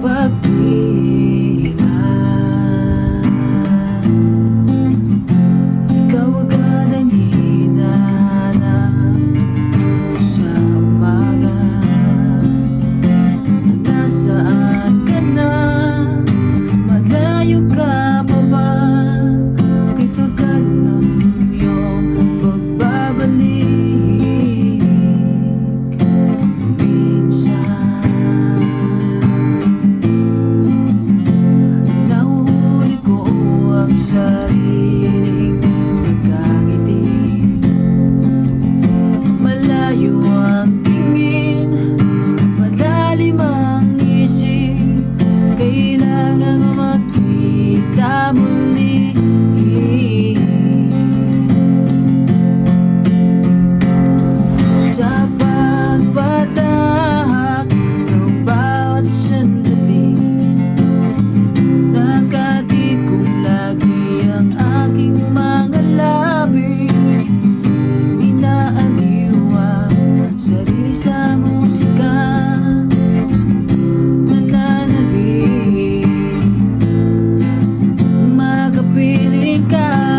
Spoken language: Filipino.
навпаки. sariling pagkangiti. Malayo ang tingin, malalim ang isip. Kailangan makita muli Sa piling ka.